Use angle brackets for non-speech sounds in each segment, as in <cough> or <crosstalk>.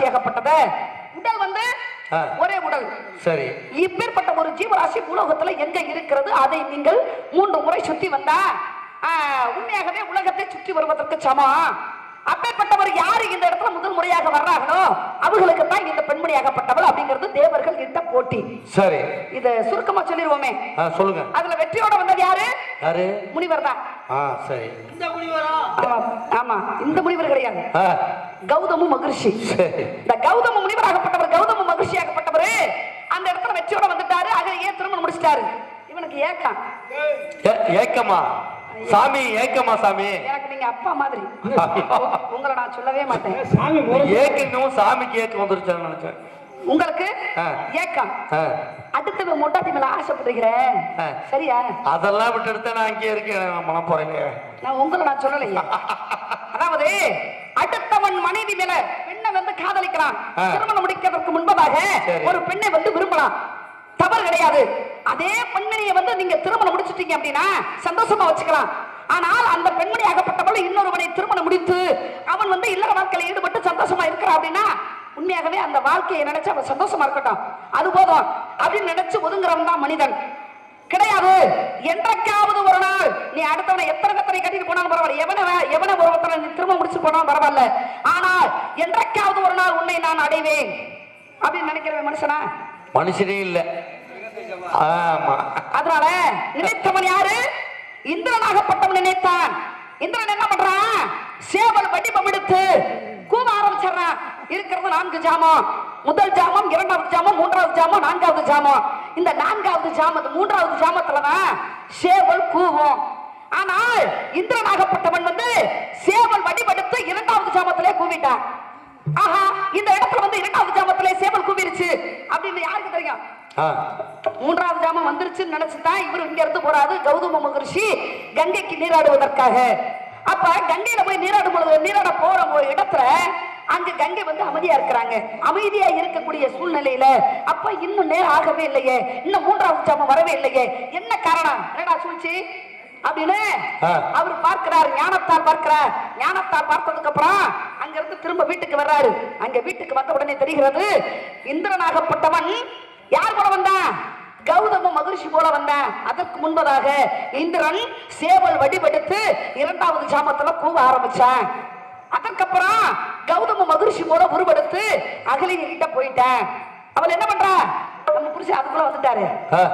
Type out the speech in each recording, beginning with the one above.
ஏகப்பட்டத உடல் வந்து. ஒரே உடல். சரி. இப்பேற்பட்ட ஒரு ஜீவராசி உலகத்துல எங்க இருக்கிறது? அதை நீங்கள் மூன்று முறை சுத்தி வந்தா உண்மையாகவே உலகத்தை சுற்றி வருவதற்கு சமம். அப்பேற்பட்டவர் யாரு இந்த இடத்துல முதல் முறையாக வர்றாங்களோ அவர்களுக்கு தான் இந்த பெண்மணியாகப்பட்டவள் அப்படிங்கிறது தேவர்கள் இட்ட போட்டி. சரி. இத சுருக்கமா சொல்லிடுவோமே சொல்லுங்க. அதுல வெற்றியோட வந்தது யாரு? யாரு? முனிவர் தான் சரி. ஆமா ஆமா. இந்த முனிவர் கிடையாது. கௌதம மகிழ்ச்சி இந்த கௌதம முனிவராகப்பட்டவர் கௌதம மகிழ்ச்சியாகப்பட்டவர் அந்த இடத்துல வெற்றியோட வந்துட்டாரு. அக ஏன் திருமணம் முடிச்சிட்டாரு? இவனுக்கு ஏக்கம். ஏ- ஏக்கமா? சாமி ஏக்கமா சாமி. எனக்கு நீங்க அப்பா மாதிரி. உங்களை நான் சொல்லவே மாட்டேன். ஏக்கணும் சாமிக்கு ஏக்கம் வந்துருச்சான்னு நினைச்சேன். உங்களுக்கு. ஏக்கம். ஆ, அடுத்தவன் மொட்டாட்டி மேல ஆசைப்படுகிற ஆ. சரியா? அதெல்லாம் விட்டு எடுத்தா நான் அங்கேயே இருக்கேன். மனப்போறேனே நான் உங்களை நான் சொல்லலையே. அதாவது அடுத்தவன் மனைவி மேல பெண்ணை வந்து காதலிக்கலாம். திருமணம் முடிக்கிறதுக்கு முன்பதாக. ஒரு பெண்ணை வந்து விரும்பலாம். தவறு கிடையாது. அதே பெண்மணியை வந்து நீங்க திருமணம் முடிச்சிட்டீங்க அப்படின்னா சந்தோஷமா வச்சுக்கலாம். ஆனால் அந்த பெண்மணி ஆகப்பட்டவள் இன்னொருவனை திருமணம் முடித்து அவன் வந்து இல்லற வாழ்க்கையில ஈடுபட்டு சந்தோஷமா இருக்கிறா அப்படின்னா உண்மையாகவே அந்த வாழ்க்கையை நினைச்சு அவன் சந்தோஷமா இருக்கட்டும். அது போதும். அப்படின்னு நினைச்சு ஒதுங்குறவன் தான் மனிதன். கிடையாது. என்றைக்காவது ஒரு நாள் நீ அடுத்தவனை எத்தனை கத்தனை கட்டிட்டு போனாலும் பரவாயில்ல. எவனை வே- எவனை ஒருத்தனை நீ திரும்ப முடிச்சு போனாலும் பரவாயில்ல. ஆனால் என்றைக்காவது ஒரு நாள் உன்னை நான் அடைவேன். அப்படின்னு நினைக்கிறவன் மனுஷனா? மனுஷனே இல்ல. ஆமா. அதனால நினைத்தவன் யாரு? இந்திரனாகப்பட்டவன் நினைத்தான். இந்திரன் என்ன பண்றான் சேவல் வடிவம் எடுத்து கூவ ஆரம்பிச்சிடுறான் இருக்கிறது நான்கு ஜாமம். முதல் ஜாமம் இரண்டாவது ஜாமம் மூன்றாவது ஜாமம் நான்காவது ஜாமம். இந்த நான்காவது ஜாமம் மூன்றாவது ஜாமத்துலதான் சேவல் கூவும். ஆனால் இந்திரனாகப்பட்டவன் வந்து சேவல் வடிவெடுத்து இரண்டாவது ஜாமத்திலே கூவிட்டான். ஆஹா இந்த இடத்துல வந்து இரண்டாவது ஜாமத்திலே சேவல் கூவிருச்சு. அப்படின்னு யாருக்கு தெரியும்? மூன்றாவது ஜாமம் வந்துருச்சுன்னு நினைச்சுதான் இவர் இங்க இருந்து போறாரு கௌதம மகரிஷி கங்கைக்கு நீராடுவதற்காக. அப்ப கங்கையில போய் நீராடும் பொழுது நீராட போற ஒரு இடத்துல அங்க கங்கை வந்து அமைதியா இருக்கிறாங்க. அமைதியா இருக்கக்கூடிய சூழ்நிலையில அப்ப இன்னும் நேரம் ஆகவே இல்லையே. இன்னும் மூன்றாவது ஜாமம் வரவே இல்லையே. என்ன காரணம்? என்னடா சூழ்ச்சி? அப்படின்னு. அவர் பார்க்கிறார் ஞானத்தால் பார்க்கிறார். ஞானத்தால் பார்த்ததுக்கு அப்புறம் அங்க இருந்து திரும்ப வீட்டுக்கு வர்றாரு. அங்க வீட்டுக்கு வந்த உடனே தெரிகிறது இந்திரனாகப்பட்டவன் யார் போல வந்தான்? கௌதம மகிழ்ச்சி போல வந்தான். அதற்கு முன்பதாக இந்திரன் சேவல் வடிவெடுத்து இரண்டாவது ஜாமத்துல கூவ ஆரம்பிச்சான். அதற்கப்புறம் கௌதம மகிழ்ச்சி போல உருவெடுத்து அகலிங்க கிட்ட போயிட்டேன். அவள் என்ன பண்றா? நம்ம புருஷன் அதுக்குள்ள வந்துட்டாரு.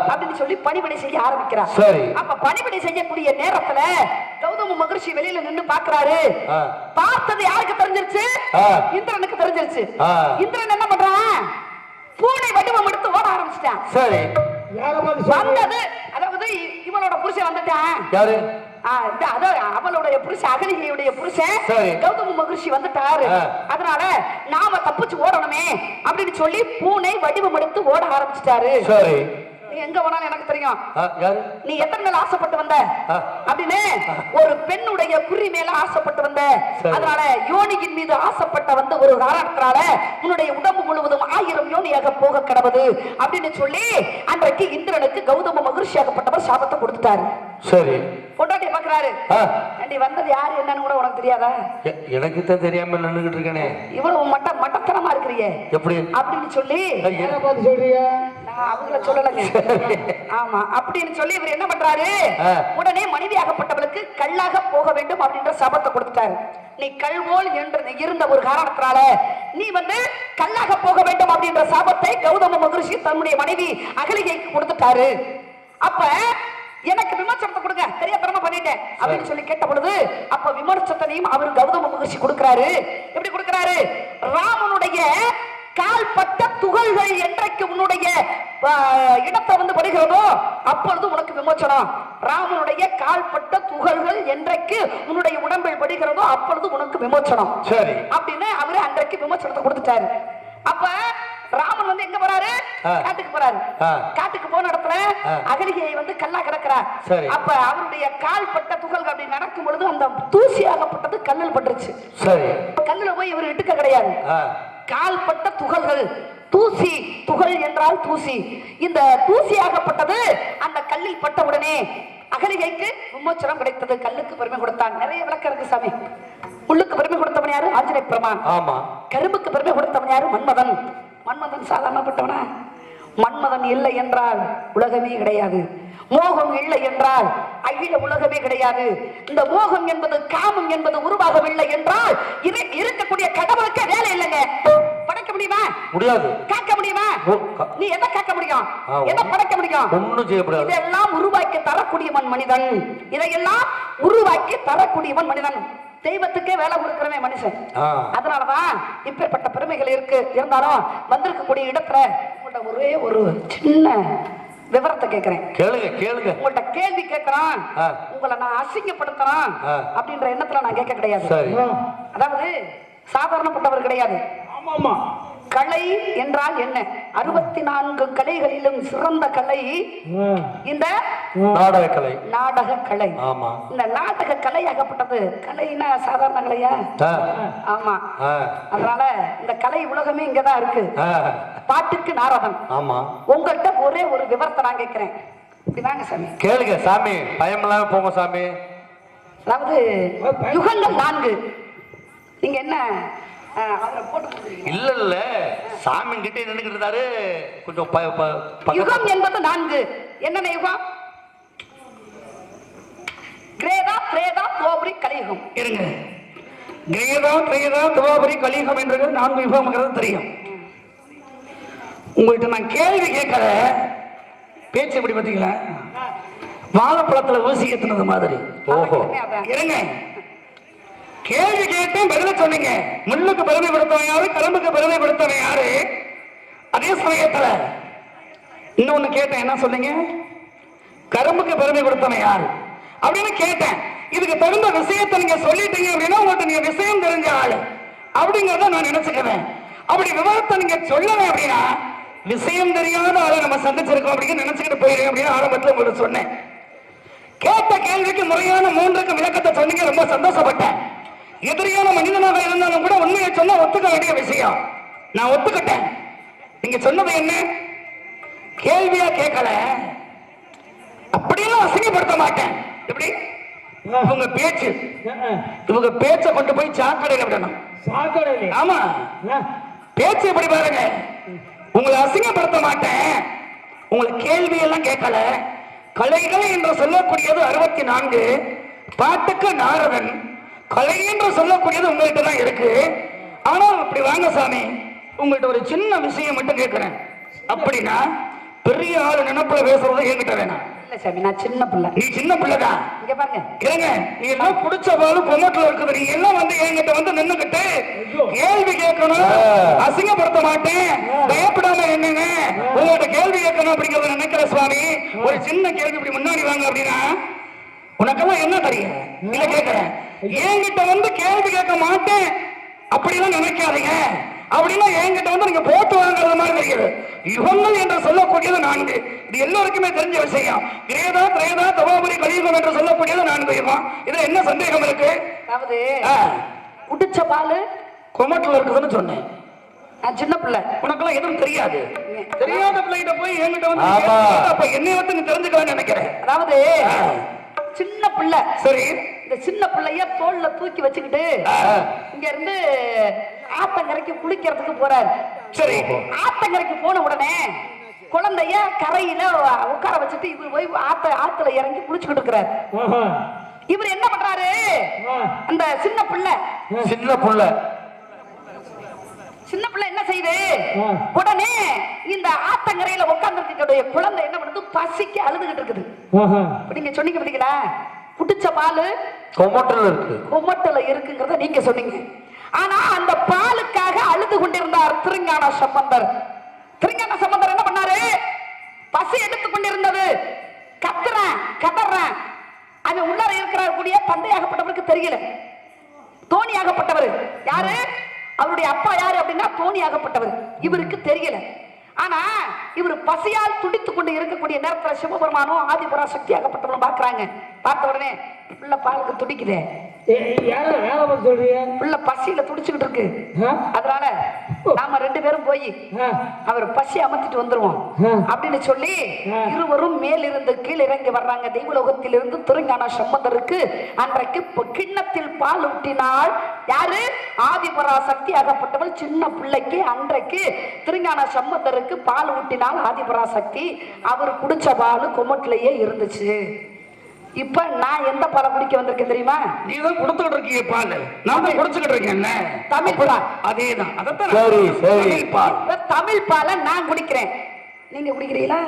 அப்படின்னு சொல்லி பணிபடை செய்ய ஆரம்பிக்கிறா சரி. அப்ப பணிபடை செய்யக்கூடிய நேரத்துல கௌதம மகரிஷி வெளியில நின்னு பாக்குறாரு. பார்த்தது யாருக்கு தெரிஞ்சிருச்சு. இந்திரனுக்கு தெரிஞ்சிருச்சு. இந்திரன் என்ன பண்றான் பூனை வடிவம் எடுத்து ஓட ஆரம்பிச்சிட்டான் சரி? வந்தது அதாவது இ- இவளோட புருஷன் வந்துட்டான் அவளுடைய புருஷன் அகலிகையுடைய புருஷன். கௌதம மகரிஷி வந்துட்டாரு. அதனால நாம தப்பிச்சு ஓடணுமே அப்படின்னு சொல்லி பூனை வடிவம் எடுத்து ஓட ஆரம்பிச்சிட்டாரு எங்க போனாலும் எனக்கு தெரியும். நீ எத்தனை நாள் ஆசைப்பட்டு வந்த. அப்படின்னு ஒரு பெண்ணுடைய குறி மேல ஆசைப்பட்டு வந்த. அதனால யோனியின் மீது ஆசைப்பட்ட வந்த ஒரு காரணத்தினால உன்னுடைய உடம்பு முழுவதும் ஆயிரம் யோனியாக போக கிடவது அப்படின்னு சொல்லி அன்றைக்கு இந்திரனுக்கு கௌதம மகிழ்ச்சியாகப்பட்டவர் சாபத்தை கொடுத்துட்டாரு. சரி. பொண்டாட்டி பாக்குறாரு. ஆ, ஏண்டி வந்தது யாரு என்னன்னு கூட உனக்கு தெரியாதா? எனக்கு தான் தெரியாம நின்னுகிட்டு இருக்கேனே. இவ்வளவு மட்ட மட்டத்தனமா இருக்கிறியே. எப்படி? அப்படின்னு சொல்லி ஏய், அவங்கள சொல்லலைங்க. ஆமா அப்படின்னு சொல்லி இவர் என்ன பண்றாரு. உடனே மனைவியாகப்பட்டவளுக்கு கல்லாக போக வேண்டும் அப்படின்ற சபத்தை கொடுத்துட்டாரு. நீ கல்வோல் என்று இருந்த ஒரு காரணத்தினால நீ வந்து கல்லாக போக வேண்டும் அப்படின்ற சாபத்தை கௌதம மகரிஷி தன்னுடைய மனைவி அகலிகைக்கு கொடுத்துட்டாரு. அப்ப எனக்கு விமர்சனத்தை கொடுங்க. தெரியாதனமா பண்ணிட்டேன் அப்படின்னு சொல்லி கேட்ட பொழுது அப்ப விமர்சனத்தையும் அவர் கௌதம மகரிஷி கொடுக்கிறாரு. எப்படி கொடுக்கிறாரு? ராமனுடைய கால்பட்ட துகள்கள் என்றைக்கு உன்னுடைய இடத்தை வந்து படுகிறதோ அப்பொழுது உனக்கு விமோச்சனம். ராமனுடைய கால்பட்ட துகள்கள் என்றைக்கு உன்னுடைய உடம்பில் படுகிறதோ அப்பொழுது உனக்கு விமோச்சனம். சரி. அப்படின்னு அவரு அன்றைக்கு விமோச்சனத்தை கொடுத்துட்டாரு. அப்ப ராமன் வந்து எங்க போறாரு. காட்டுக்கு போறாரு. காட்டுக்கு போன இடத்துல. அகலிகையை வந்து கல்லா கிடக்கிறார். அப்ப அவருடைய கால்பட்ட துகள்கள் அப்படி நடக்கும் பொழுது அந்த தூசியாகப்பட்டது கல்லில் பட்டுருச்சு. கல்லுல போய் இவர் இட்டுக்க கிடையாது. கால்பட்ட துகள்கள். தூசி துகள் என்றால் தூசி. இந்த தூசியாகப்பட்டது அந்த கல்லில் பட்ட உடனே அகலிகைக்கு விமோச்சனம் கிடைத்தது. கல்லுக்கு பெருமை கொடுத்தான் நிறைய விளக்கம் இருக்கு சாமி. புல்லுக்கு பெருமை கொடுத்தவன் யாரு? ஆஞ்சநேய பெருமான். ஆமா. கரும்புக்கு பெருமை கொடுத்தவன் யாரு? மன்மதன். மன்மதன் சாதாரணப்பட்டவனா? மன்மதன் இல்லை என்றால் உலகமே கிடையாது. மோகம் இல்லை என்றால் அகில உலகமே கிடையாது. இந்த மோகம் என்பது காமம் என்பது உருவாகவில்லை என்றால் இரு- இருக்கக்கூடிய கடவுளுக்கு வேலை இல்லைங்க. படைக்க முடியுமா? முடியாது. காக்க முடியுமா? நீ எதை காக்க முடியும்? எதை படைக்க முடியும்? ஒண்ணும் செய்யக்கூடாது இதெல்லாம் உருவாக்கி தரக்கூடியவன் மனிதன். இதையெல்லாம் உருவாக்கி தரக்கூடியவன் மனிதன். தெய்வத்துக்கே வேலை கொடுக்கிறவன் மனுஷன். அதனாலதான் இப்பேற்பட்ட பெருமைகள் இருக்கு. இருந்தாலும் வந்திருக்கக்கூடிய இடத்துல உங்கள்ட்ட ஒரே ஒரு சின்ன விவரத்தை கேட்கிறேன் கேளுங்க கேளுங்க. உங்கள்ட்ட கேள்வி கேட்கறான். உங்களை நான் அசிங்கப்படுத்துறான். அப்படின்ற எண்ணத்துல நான் கேட்க கிடையாது. அதாவது சாதாரணப்பட்டவர் கிடையாது. ஆமா ஆமா. கலை என்றால் என்ன? அறுபத்தி நான்கு கலைகளிலும் சிறந்த கலை. இந்த நாடக கலை நாடக கலை ஆமா. இந்த நாடக கலையாகப்பட்டது கலைன்னா சாதாரண கலையா ஆமா. அதனால இந்த கலை உலகமே இங்கதான் இருக்கு. பாட்டுக்கு நாரதன் ஆமா. உங்கள்கிட்ட ஒரே ஒரு விவரத்தை நான் கேட்கிறேன். இப்படி வாங்க சாமி. கேளுங்க சாமி. பயமில்லாம போங்க சாமி. அதாவது யுகங்கள் நான்கு. நீங்க என்ன. இல்ல இல்ல. சாமி கிட்ட நின்னுக்கிட்டு இருந்தாரு கொஞ்சம் யுகம் என்பது நான்கு. என்னென்ன யுகம்? கிரேதா பிரேதா தோபரி கலியுகம். இருங்க. கிரேதா திரேதா துவாபரி கலியுகம் என்றது நான்கு யுகம்ங்கிறது தெரியும். உங்கள்கிட்ட நான் கேள்வி கேட்கல பேச்சு எப்படி பார்த்தீங்களா? வாழைப்பழத்துல ஊசி ஏத்துனது மாதிரி. ஓஹோ. இருங்க. கேள்வி கேட்டேன் பதில சொன்னீங்க. முள்ளுக்கு பெருமைப்படுத்தவன் யாரு? கரும்புக்கு பெருமைப்படுத்தவன் யாரு? அதே சமயத்துல இன்னொன்னு கேட்டேன். என்ன சொன்னீங்க? கரும்புக்கு பெருமை கொடுத்தவன் யாரு? அப்படின்னு கேட்டேன். இதுக்கு தகுந்த விஷயத்தை நீங்க சொல்லிட்டீங்க அப்படின்னா உங்கள்கிட்ட நீங்க விஷயம் தெரிஞ்ச ஆளு. அப்படிங்கறத நான் நினைச்சுக்கிறேன் அப்படி விவரத்தை நீங்க சொல்லல அப்படின்னா விஷயம் தெரியாத ஆளை நம்ம சந்திச்சிருக்கோம் அப்படின்னு நினைச்சுக்கிட்டு போயிருக்கேன் அப்படின்னு ஆரம்பத்தில் உங்களுக்கு சொன்னேன். கேட்ட கேள்விக்கு முறையான மூன்றுக்கு விளக்கத்தை சொன்னீங்க ரொம்ப சந்தோஷப்பட்டேன். எதிரியான மனிதனாக இருந்தாலும் கூட உண்மையை சொன்னா ஒத்துக்க வேண்டிய விஷயம். நான் ஒத்துக்கிட்டேன். நீங்க சொன்னது என்ன? கேள்வியா கேட்கல. அப்படியெல்லாம் அசிங்கப்படுத்த மாட்டேன். எப்படி? இவங்க பேச்சு. இவங்க பேச்சை கொண்டு போய் சாக்கடையில விடணும். சாக்கடையிலே. ஆமா. பேச்சு எப்படி பாருங்க? உங்களை அசிங்கப்படுத்த மாட்டேன். உங்களை கேள்வி எல்லாம் கேட்கல. கலைகள் என்று சொல்லக்கூடியது அறுபத்தி நான்கு. பாட்டுக்கு நாரதன். கலை என்று சொல்லக்கூடியது உங்கள்கிட்ட தான் இருக்கு. ஆனா அப்படி வாங்க சாமி உங்கள்கிட்ட ஒரு சின்ன விஷயம் மட்டும் கேட்கிறேன். அப்படின்னா பெரிய ஆளு நினைப்புல பேசுறது என்கிட்ட வேணாம். இல்ல சாமி? நான் சின்ன பிள்ளை. நீ சின்ன பிள்ளைதான் இங்க பாருங்க. ஏங்க நீ எல்லாம் புடிச்ச பாலும் கொமட்டில் இருக்குது. நீங்க எல்லாம் வந்து என்கிட்ட வந்து நின்னுகிட்டு கேள்வி கேட்கணும்? அசிங்கப்படுத்த மாட்டேன். பயப்படாம என்னங்க? உங்கள்கிட்ட கேள்வி கேட்கணும் அப்படிங்கறத நினைக்கிற சுவாமி. ஒரு சின்ன கேள்வி இப்படி முன்னாடி வாங்க அப்படின்னா உனக்கெல்லாம் என்ன தெரியும்? இல்ல கேட்கிறேன் என்கிட்ட வந்து கேள்வி கேட்க மாட்டேன். அப்படிலாம் நினைக்காதீங்க. அப்படின்னா என்கிட்ட வந்து நீங்க போட்டு வாங்குறது மாதிரி தெரியுது. யுகங்கள் என்று சொல்லக்கூடியது நான்கு. இது எல்லோருக்குமே தெரிஞ்ச விஷயம். கிரேதா திரேதா தவாபுரி கலியுகம் என்று சொல்லக்கூடியது நான்கு யுகம். இதுல என்ன சந்தேகம் இருக்கு? அதாவது குடிச்ச பாலு கொமட்டில் இருக்குதுன்னு சொன்னேன். நான் சின்ன பிள்ளை. உனக்கெல்லாம் எதுவும் தெரியாது. தெரியாத பிள்ளைகிட்ட போய் என்கிட்ட வந்து. அப்ப என்னை தெரிஞ்சுக்கலாம்னு நினைக்கிறேன் அதாவது சின்ன பிள்ளை. சரி. இந்த சின்ன பிள்ளைய தோல்ல தூக்கி வச்சுக்கிட்டு இங்க இருந்து ஆத்தங்கரைக்கு குளிக்கிறதுக்கு போறாரு. சரி. ஆத்தங்கரைக்கு போன உடனே குழந்தைய கரையில உட்கார வச்சுட்டு இவர் போய் ஆத்த ஆத்துல இறங்கி குளிச்சுக்கிட்டு இருக்கிறாரு. இவர் என்ன பண்றாரு. அந்த சின்ன பிள்ளை. சின்ன புள்ள. சின்ன பிள்ளை என்ன செய்யுது. உடனே இந்த ஆத்தங்கரையில உட்கார்ந்துருக்கக்கூடிய குழந்தை என்ன பண்ணுது? பசிக்கு அழுதுகிட்டு இருக்குது. நீங்க சொன்னீங்க பாத்தீங்களா? குடிச்ச பாலு கொமட்டில் இருக்கு. குமட்டல இருக்குங்கிறத நீங்க சொன்னீங்க. ஆனா அந்த பாலுக்காக அழுது கொண்டிருந்தார் திருஞான சம்பந்தர். திருஞான சம்பந்தர் என்ன பண்ணாரு? பசி எடுத்து கொண்டிருந்தது. கத்துறேன் கதறேன். அவன் உள்ளார இருக்கிறார் கூடிய தந்தையாகப்பட்டவருக்கு தெரியல. தோணியாகப்பட்டவர். யாரு? அவருடைய அப்பா யாரு அப்படின்னா தோணியாகப்பட்டவர். இவருக்கு தெரியல. ஆனா இவர் பசியால் துடித்து கொண்டு இருக்கக்கூடிய நேரத்துல சிவபெருமானும் ஆதிபுரா சக்தி ஆகப்பட்டவனும் பாக்குறாங்க பார்த்த உடனே பிள்ளை பாலுக்கு துடிக்குதே. யார? சொல்றீங்க? பசியில துடிச்சுக்கிட்டு இருக்கு? அதனால நாம ரெண்டு பேரும் போய் அவர் பசி அமர்த்திட்டு வந்துருவோம். அப்படின்னு சொல்லி. இருவரும் மேலிருந்து கீழ் இறங்கி வர்றாங்க. தெய்வலோகத்திலிருந்து திருஞான சம்பந்தருக்கு அன்றைக்கு கிண்ணத்தில் பால் ஊட்டினாள். யாரு? ஆதிபராசக்தி ஆகப்பட்டவள் சின்ன பிள்ளைக்கு அன்றைக்கு திருஞான சம்பந்தருக்கு பால் ஊட்டினால் ஆதிபராசக்தி அவர் குடிச்ச பால் குமட்டிலேயே இருந்துச்சு. இப்ப நான் எந்த பாலை குடிக்க வந்திருக்கேன் தெரியுமா? நீ தான் கொடுத்துக்கிட்டு இருக்கீங்க பால். நான் தான் குடிச்சுக்கிட்டு இருக்கேன் தமிழ் பால். அதேதான். அதைத்தான் சரி, சரி. தமிழ் பால். இப்ப தமிழ் பாலை நான் குடிக்கிறேன். நீங்க குடிக்கிறீங்களா?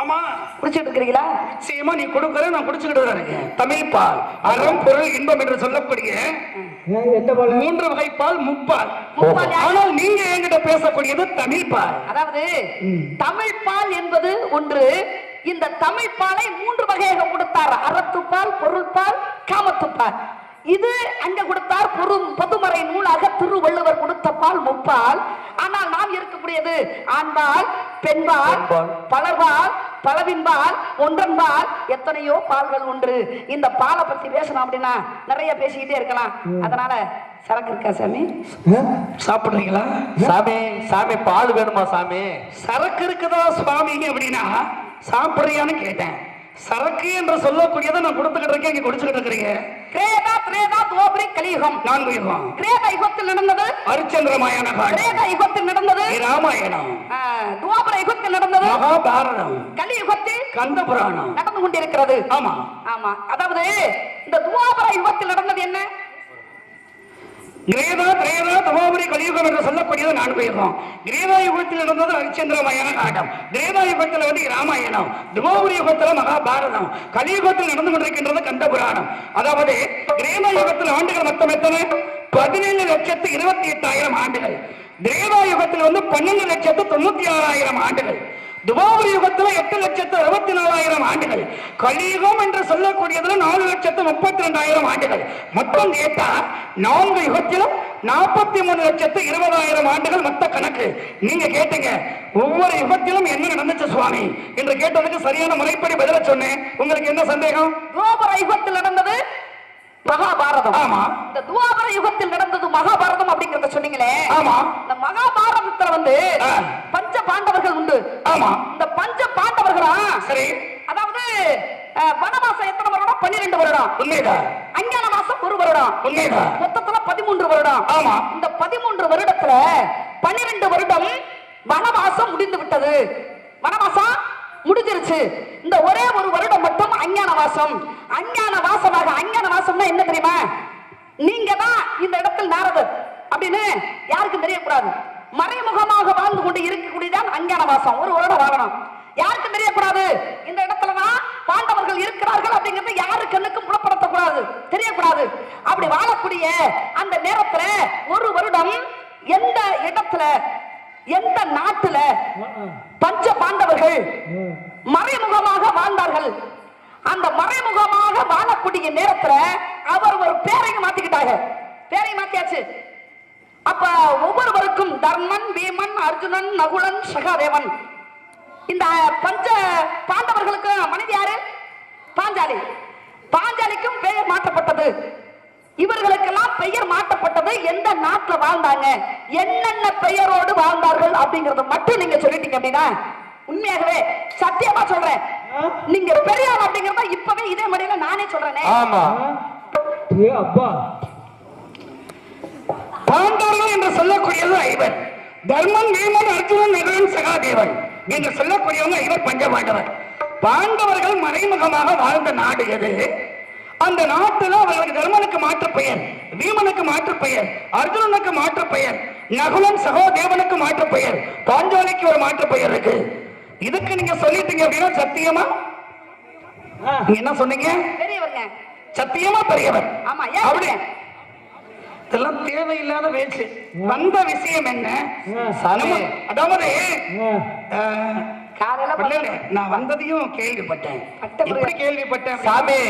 ஆமா. குடிச்சிட்டு இருக்கிறீங்களா? நிச்சயமா நீ கொடுக்கற நான் குடிச்சுக்கிட்டு தான் இருக்கேன். தமிழ் பால். அறம் பொருள் இன்பம் என்று சொல்லக்கூடிய மூன்று வகை பால் முப்பால்? ஆனால் நீங்க என்கிட்ட பேசக்கூடியது தமிழ் பால். அதாவது தமிழ் பால் என்பது ஒன்று இந்த தமிழ் பாலை மூன்று வகையாக கொடுத்தார். அறத்துப்பால் பொருள்பால் காமத்துப்பால். இது அங்க கொடுத்தார் பொரு பொதுமறை நூலாக திருவள்ளுவர் கொடுத்த பால் முப்பால். ஆனால் நாம் இருக்கக்கூடியது ஆண்பால் பெண்பால் பெண்பால். பலர்பால் பலவின்பால் ஒன்றன்பால். எத்தனையோ பால்கள் உண்டு. இந்த பாலை பத்தி பேசணும் அப்படின்னா நிறைய பேசிக்கிட்டே இருக்கலாம். அதனால சரக்கு இருக்கா சாமி? சாப்பிடுறீங்களா? சாமி சாமி பால் வேணுமா சாமி? சரக்கு இருக்குதா சுவாமி அப்படின்னா? சாப்பிடுறியான்னு கேட்டேன். சரக்கு என்று சொல்லக்கூடியதை நான் கொடுத்துக்கிட்டு இருக்கேன் இங்க குடிச்சுக்கிட்டு இருக்கிறீங்க. கிரேதா திரேதா துவோபரி கலியுகம். நான்கு யுகம் கிரேத யுகத்தில் நடந்தது? அரிச்சந்திரமாயன காலம் கிரேத யுகத்தில் நடந்தது? ராமாயணம். துவாபர யுகத்தில் நடந்தது? மகாபாரதம். கலியுகத்தில் கந்த புராணம் நடந்து கொண்டிருக்கிறது. ஆமா. ஆமா. அதாவது இந்த துவாபர யுகத்தில் நடந்தது என்ன? கிரேதா திரேதா தபாபுரி கலியுகம் என்று சொல்லப்படுகிறது நான்கு யுகம் கிரேதா யுகத்தில் நடந்தது ஹரிச்சந்திரமயன நாடகம் திரேதா யுகத்தில் வந்து ராமாயணம் துபாபுரி யுகத்தில் மகாபாரதம். கலியுகத்தில் நடந்து கொண்டிருக்கின்றது கந்த புராணம் அதாவது கிரேதா யுகத்தில் ஆண்டுகள் மொத்தம் எத்தனை? பதினேழு லட்சத்து இருபத்தி எட்டாயிரம் ஆண்டுகள். திரேதா யுகத்தில் வந்து பன்னெண்டு லட்சத்து தொண்ணூத்தி ஆறாயிரம் ஆண்டுகள். துபாவளி யுகத்துல எட்டு லட்சத்து அறுபத்தி நாலாயிரம் ஆண்டுகள். கலியுகம் என்று சொல்லக்கூடியதுல நாலு லட்சத்து முப்பத்தி ரெண்டாயிரம் ஆண்டுகள். மொத்தம் கேட்டா நான்கு யுகத்திலும் நாற்பத்தி மூணு லட்சத்து இருபதாயிரம் ஆண்டுகள் மொத்த கணக்கு. நீங்க கேட்டீங்க ஒவ்வொரு யுகத்திலும் என்ன நடந்துச்சு சுவாமி? என்று கேட்டதுக்கு சரியான முறைப்படி பதில சொன்னேன். உங்களுக்கு என்ன சந்தேகம்? துவாபர யுகத்தில் நடந்தது மகாபாரதம். ஆமா. இந்த துவாபர யுகத்தில் நடந்தது மகாபாரதம் அப்படிங்கறத சொன்னீங்களே. ஆமா. இந்த மகாபாரதத்துல வந்து ஆ. பஞ்ச பாண்டவர்கள் உண்டு. ஆமா. இந்த பஞ்ச பாண்டவர்களா? சரி. அதாவது அஹ், வனவாசம் எத்தனை வருடம்? பன்னிரெண்டு வருடம். உண்மைதான் அஞ்ஞான மாசம் ஒரு வருடம். உண்மைதான் மொத்தத்துல பதிமூன்று வருடம். ஆமா. இந்த பதிமூன்று வருடத்துல பன்னிரெண்டு வருடம் வனவாசம் முடிந்து விட்டது. வனவாசம் முடிஞ்சிருச்சு. இந்த ஒரே ஒரு வருடம் அஞ்ஞான வாசம் அஞ்ஞான வாசமாக அஞ்ஞான வாசம்னா என்ன தெரியுமா? நீங்க தான் இந்த இடத்தில் நாரதர் அப்படின்னு யாருக்கும் தெரியக்கூடாது. மறைமுகமாக வாழ்ந்து கொண்டு இருக்கக்கூடியதான் அஞ்ஞான வாசம் ஒரு வருடம் வாழணும் யாருக்கும் தெரியக்கூடாது? இந்த இடத்துல தான் பாண்டவர்கள் இருக்கிறார்கள் அப்படிங்கிறது யாரு கண்ணுக்கும் புலப்படுத்தக்கூடாது. தெரியக்கூடாது. அப்படி வாழக்கூடிய அந்த நேரத்துல ஒரு வருடம் எந்த இடத்துல எந்த நாட்டுல பஞ்ச பாண்டவர்கள் மறைமுகமாக வாழ்ந்தார்கள்? அந்த மறைமுகமாக வாழக்கூடிய நேரத்துல அவர் ஒரு பேரையும் மாத்திக்கிட்டாங்க. பேரையும் மாத்தியாச்சு. அப்ப ஒவ்வொருவருக்கும் தர்மன் பீமன் அர்ஜுனன் நகுலன் சகாதேவன். இந்த பஞ்ச பாண்டவர்களுக்கு மனைவி யாரு? பாஞ்சாலி. பாஞ்சாலிக்கும் பெயர் மாற்றப்பட்டது. இவர்களுக்கெல்லாம் பெயர் மாற்றப்பட்டது எந்த நாட்டில் வாழ்ந்தாங்க? என்னென்ன பெயரோடு வாழ்ந்தார்கள் அப்படிங்கறத மட்டும் நீங்க சொல்லிட்டீங்க அப்படின்னா உண்மையாகவே சத்தியமா சொல்றேன். நீங்க பெரியார் அப்படிங்கறத இப்பவே இதே முறையில நானே சொல்றேனே. ஆமா. ஏ அப்பா. பாண்டவர்கள் என்று சொல்லக்கூடியது ஐவர் தர்மன் வீமன் அர்ஜுனன் நகுலன் சகாதேவன் என்று சொல்லக்கூடியவங்க ஐவர் பஞ்ச பாண்டவர் பாண்டவர்கள் மறைமுகமாக வாழ்ந்த நாடு எது? அந்த நாட்டுல அவர்களுக்கு தர்மனுக்கு மாற்று பெயர் வீமனுக்கு மாற்று பெயர் அர்ஜுனனுக்கு மாற்று பெயர் நகுலன் சகோதேவனுக்கு மாற்று பெயர் பாஞ்சாலிக்கு ஒரு மாற்று பெயர் இருக்கு. இதுக்கு நீங்க சொல்லிட்டீங்க அப்படின்னா சத்தியமா? ஆ, நீங்க என்ன சொன்னீங்க? பெரியவருங்க. சத்தியமா பெரியவர்? ஆமா ஏன் அப்படி? இதெல்லாம் தேவையில்லாத பேச்சு வந்த விஷயம் என்ன? அதாவது நான் வந்ததையும் கேள்விப்பட்டேன். எப்படி கேள்விப்பட்டேன் சாமி.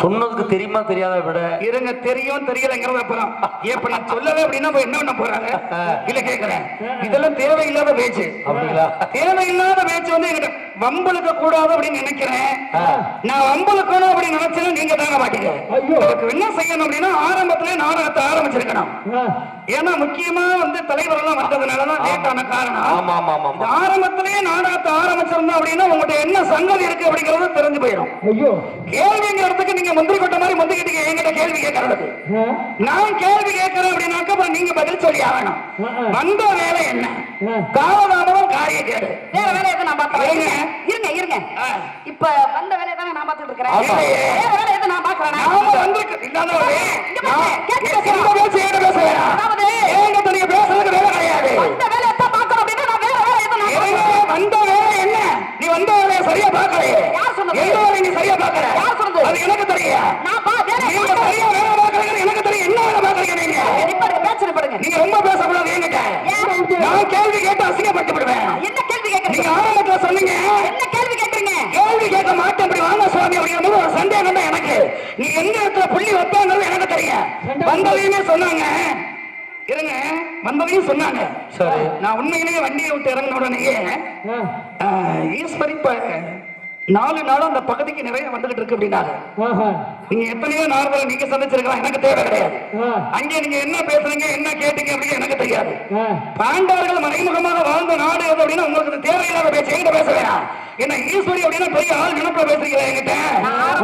சொன்னதுக்கு தெரியுமா தெரியாத விட இருங்க தெரியும் தெரியலங்கிறது அப்புறம். இப்ப நான் சொல்லல அப்படின்னா என்ன பண்ண போறாங்க? <laughs> இல்ல கேக்குறேன். இதெல்லாம் தேவையில்லாத பேச்சு. அப்படிங்களா? தேவையில்லாத பேச்சு வந்து என்கிட்ட வம்பளுக்க கூடாது அப்படின்னு நினைக்கிறேன். நான் வம்பளுக்கணும் அப்படின்னு நினைச்சேன் நீங்க தாங்க மாட்டீங்க. அதுக்கு என்ன செய்யணும் அப்படின்னா ஆரம்பத்திலே நாடகத்தை ஆரம்பிச்சிருக்கணும். ஏன்னா முக்கியமா வந்து தலைவர் எல்லாம் வந்ததுனாலதான் லேட்டான காரணம். ஆரம்பத்திலேயே நாடகத்தை ஆரம்பிச்சிருந்தோம் அப்படின்னா உங்கள்கிட்ட என்ன சங்கதி இருக்கு அப்படிங்கறது தெரிஞ்சு போயிடும். கேள்விங்கிறதுக்கு நீங்க முந்திரி கொட்ட மாதிரி முந்திக்கிட்டீங்க என்கிட்ட கேள்வி கேட்கறதுக்கு. ஆ, நான் கேள்வி கேட்கிறேன் அப்படின்னாக்க அப்புறம் நீங்க பதில் சொல்லி ஆகணும். வந்த வேலை என்ன. காலதாமதம் காரிய இருங்க. இருங்க இருங்க ஆ. இப்ப வந்த வேலையை தானே நான் பாத்துட்டு இருக்கிறேன் வேலை எதுவும் நான் பாக்குறேன் பாருங்க. அதாவது நீங்க பேசுறதுக்கு வேலை கிடையாது வந்த வேலையை தான் பாக்கணும் அப்படின்னா நான் வேற வேலை எதுவும் நான் இருங்க, பாக்குறேன். வந்த வேலை என்ன நீ வந்த வேலையை சரியா பார்க்கலையே யார் சொன்னது? எந்த நீ சரியா பார்க்கல யார் சொன்னது? அது எனக்கு தெரியும் நான் பா வேலையை நீங்க. சரியா வேலை எனக்கு தெரியும் என்ன வேலை பார்க்கறீங்க நீங்க பேச்சு நிப்பாடுங்க. நீங்க ரொம்ப பேசக்கூடாது என்கிட்ட? நான் கேள்வி கேட்டு அசிங்கப்பட்டு விடுவேன் என்ன நீங்க ஆரம்பத்துல சொன்னீங்க. என்ன கேள்வி கேக்குறீங்க கேள்வி கேட்க மாட்டேன். அப்படி வாங்க சுவாமி அப்படிங்கிற போது ஒரு சந்தேகம் தான் எனக்கு. நீ எந்த இடத்துல புள்ளி வைப்பாங்கிறது எனக்கு தெரியும். வந்ததையுமே சொன்னாங்க. இருங்க. வந்ததையும் சொன்னாங்க. சரி. நான் உண்மையிலேயே வண்டியை விட்டு இறங்கின உடனேயே ஈஸ்வரி நாலு நாளும் அந்த பகுதிக்கு நிறைய வந்துகிட்டு இருக்கு அப்படின்னாங்க நீங்க எத்தனையோ நார்மலா நீங்க சந்திச்சிருக்கலாம் எனக்கு தேவை கிடையாது. அங்கே நீங்க என்ன பேசுறீங்க என்ன கேட்டீங்க அப்படின்னு எனக்கு தெரியாது. பாண்டவர்கள் மறைமுகமாக வாழ்ந்த நாடு அது அப்படின்னா உங்களுக்கு தேவையில்லாத பேச்சு பேச வேணாம். என்ன ஈஸ்வரி அப்படின்னா பெரிய ஆள் நினைப்புல பேசுறீங்களா என்கிட்ட?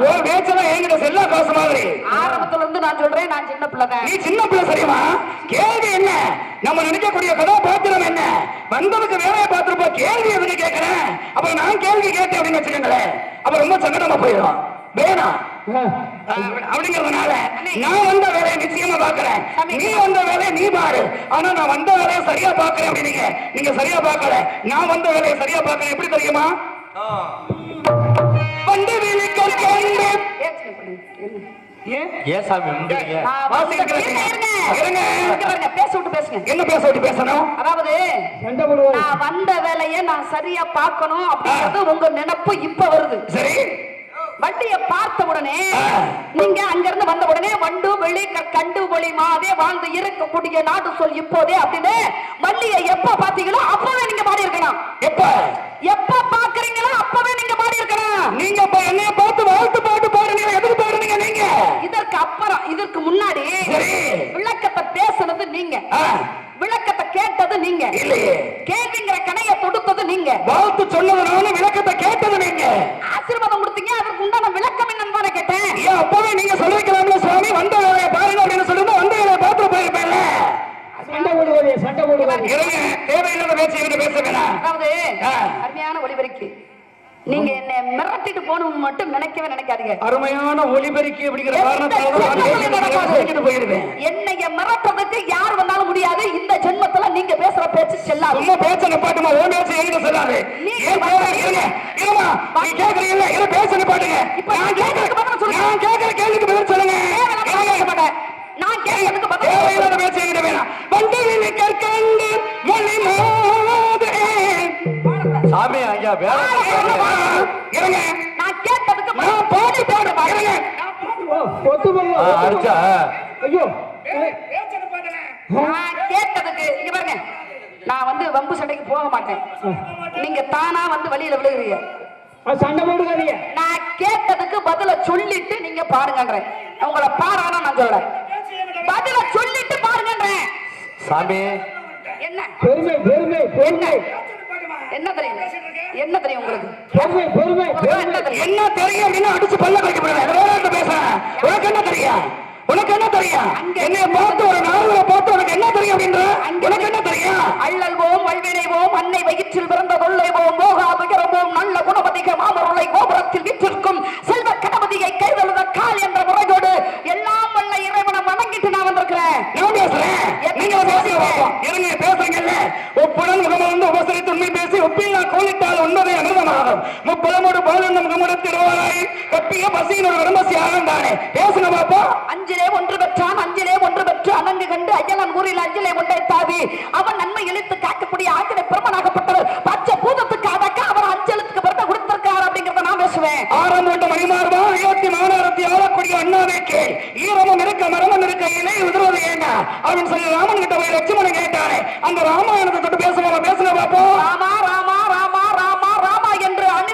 ஒரு பேச்செல்லாம் என்கிட்ட செல்லா காசு மாதிரி. ஆரம்பத்துல இருந்து நான் சொல்றேன் நான் சின்ன பிள்ளை நீ சின்ன பிள்ளை சரியுமா கேள்வி என்ன? நம்ம நினைக்கக்கூடிய கதாபாத்திரம் என்ன? வந்ததுக்கு வேலையை பார்த்திருப்போம் கேள்வி எதுக்கு கேட்கிறேன் அப்புறம் நான் கேள்வி கேட்டேன் வச்சுக்கோங்களேன் அப்ப ரொம்ப சங்கடமா போயிடும் வேணாம் ஆ. அஹ் அப்படிங்கறதுனால நான் வந்த வேலையை நிச்சயமா பாக்குறேன் நீ வந்த வேலையை நீ பாரு. ஆனா நான் வந்த வேலையை சரியா பாக்குறேன் அப்படின்னீங்க. நீங்க சரியா பார்க்கல. நான் வந்த வேலையை சரியா பார்க்கறேன் எப்படி தெரியுமா? வண்டி என்ன பேச விட்டு பேசணும்? அதாவது சண்டை போடுவாரு நான் வந்த வேலையை நான் சரியா பார்க்கணும் அப்படிங்கிறது உங்க நினைப்பு இப்ப வருது. சரி. வண்டிய பார்த்த உடனே. நீங்க அங்க இருந்து வந்த உடனே வண்டு வெளி கண்டு ஒளி மாதே வாழ்ந்து இருக்கக்கூடிய நாடு சொல் இப்போதே அப்படின்னு வண்டிய எப்ப பாத்தீங்களோ அப்பவே நீங்க பாடி இருக்கணும் எப்ப? எப்ப பாக்குறீங்களோ அப்பவே நீங்க பாடி இருக்கணும் நீங்க இப்ப என்னைய பார்த்து வாழ்த்து பாட்டு பாடுறீங்க எதுக்கு பாடுறீங்க நீங்க இதற்கு அப்புறம் இதற்கு முன்னாடி விளக்கத்தை பேசுனது நீங்க. விளக்கத்தை கேட்டது நீங்க. கேள்விங்கிற கணைய தொடுத்தது நீங்க. வாழ்த்து சொன்னது நானும் விளக்கத்தை கேட்டது நீங்க. ஆசீர்வாதம் கொடுத்தீங்க அதற்கு உண்டான விளக்கம் என்னன்னு தானே கேட்டேன். ஏன் அப்பவே நீங்க சொல்லிருக்கலாம்ல சுவாமி வந்த வேலையை பாருங்க அப்படின்னு சொல்லிட்டு வந்த வேலையை பார்த்து போயிருப்பேன்ல. சண்டை போடுவாரு சண்டை இருங்க. தேவையில்லாத பேச்சு பேச வேணாம். அதாவது. அருமையான ஒளிபெருக்கி. நீங்க என்ன மிரட்டிட்டு போகணும் மட்டும் நினைக்கவே நினைக்காதீங்க. அருமையான ஒளிபெருக்கி அப்படிங்கிற காரணத்தால போயிருவேன் என்னைய மிரட்டுறதுக்கு யார் வந்தாலும் முடியாது. இந்த ஜென்மத்துல நீங்க பேசுற பேச்சு செல்லாது. சும்மா பேச்ச நிப்பாட்டுமா? ஓ பேச்சு எங்கிட்ட சொல்லாது. இருமா நீ கேட்கறீங்கல்ல இதை பேச நிப்பாட்டுங்க? இப்ப நான் சொல்லுங்க. நான் கேட்கற கேள்விக்கு பதில் சொல்லுங்க. நான் கேட்கறதுக்கு பதில் தேவையில்லாத பேச்சு எங்கிட்ட வேணாம். வண்டியில் கற்கண்டு மொழி மோதே சாமி ஐயா வேலை இருங்க நான் கேட்டதுக்கு நான் பாடு இருங்க ஓ, ஒத்து போங்க, அடிச்சா. ஐயோ. நான் கேட்டதுக்கு இங்க பாருங்க. நான் வந்து வம்பு சண்டைக்கு போக மாட்டேன். நீங்க தானா வந்து வழியில விழுகுறீங்க. சண்டை போடுவாதீங்க நான் கேட்டதுக்கு பதில சொல்லிட்டு நீங்க பாருங்கன்றேன். உங்களை பாரானா நான் சொல்றேன். பதில சொல்லிட்டு பாருங்கன்றேன். சாமி. என்ன? பெருமை பெருமை பெருமை. என்ன தெரியும்? என்ன தெரியும் உங்களுக்கு? என்ன தெரியும்? என்ன அப்படின்னு அடிச்சு பல்ல கழிக்க யார்கிட்ட பேசுறேன்? உனக்கு என்ன தெரியும்? உனக்கு என்ன தெரியும்? என்னைய பார்த்து ஒரு நார்மலை பார்த்து உனக்கு என்ன தெரியும் அப்படின்ற? உனக்கு என்ன தெரியும்? அள்ளல்வோம் வல்வினைவோம் அன்னை வயிற்றில் பிறந்த தொல்லைவோம் மோகா துயரவோம் நல்ல குணபதிக மாமருளை கோபுரத்தில் கப்பிய பசியின் ஒரு விரும்பசி ஆனந்தானே பேசுங்க பாப்போம் அஞ்சிலே ஒன்று பெற்றான் அஞ்சிலே ஒன்று பெற்று அணங்கு கண்டு அய்யலன் ஊரில் அஞ்சிலே ஒன்றை தாவி அவன் நன்மை இழுத்து காக்கக்கூடிய ஆக்கிர பிரமனாகப்பட்டவர் பச்சை பூதத்துக்கு அதக்க அவர் அஞ்சலுக்கு பிறந்த கொடுத்திருக்கார் அப்படிங்கறத நான் பேசுவேன். ஆரம்பூட்ட மணிமார்பா அயோத்தி மாநகரத்தை ஆளக்கூடிய அண்ணாவே கேள். ஈரமும் இருக்க மரமும் இருக்க அப்படின்னு சொல்லி ராமன் கிட்ட போய் லட்சுமணன் கேட்டானே. அந்த ராமாயணத்தை தொட்டு பேசுவாங்க பேசுங்க பாப்போம் ராமா ராமா ராமா ராமா ராமா என்று அணு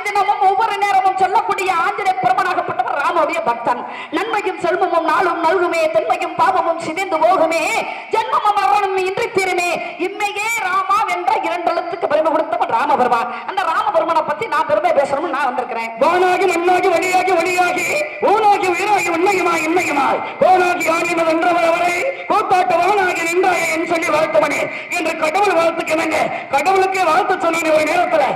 பக்தன். நன்மையும் செல்வமும் நாளும் நல்குமே தென்மையும் பாவமும் சிதைந்து போகுமே. ஜென்மமும் மரணம் இன்றி தீருமே. இம்மையே ராமா என்ற இரண்டு எழுத்துக்கு பெருமை கொடுத்தவன் ராமபெருமான். அந்த ராமபெருமனை பத்தி நான் பெருமை பேசணும்னு நான் வந்திருக்கிறேன். வானாகி மண்ணாகி வழியாகி வழியாகி ஊனாகி உயிராகி உண்மையுமாய் இன்மையுமாய் கோனாகி ஆகியது என்றவர் அவரை கூத்தாட்டு வானாகி நின்றாயே என்று சொல்லி வாழ்த்தவனே என்று கடவுள் வாழ்த்துக்கு என்னங்க கடவுளுக்கே வாழ்த்து சொன்ன ஒரு நேரத்துல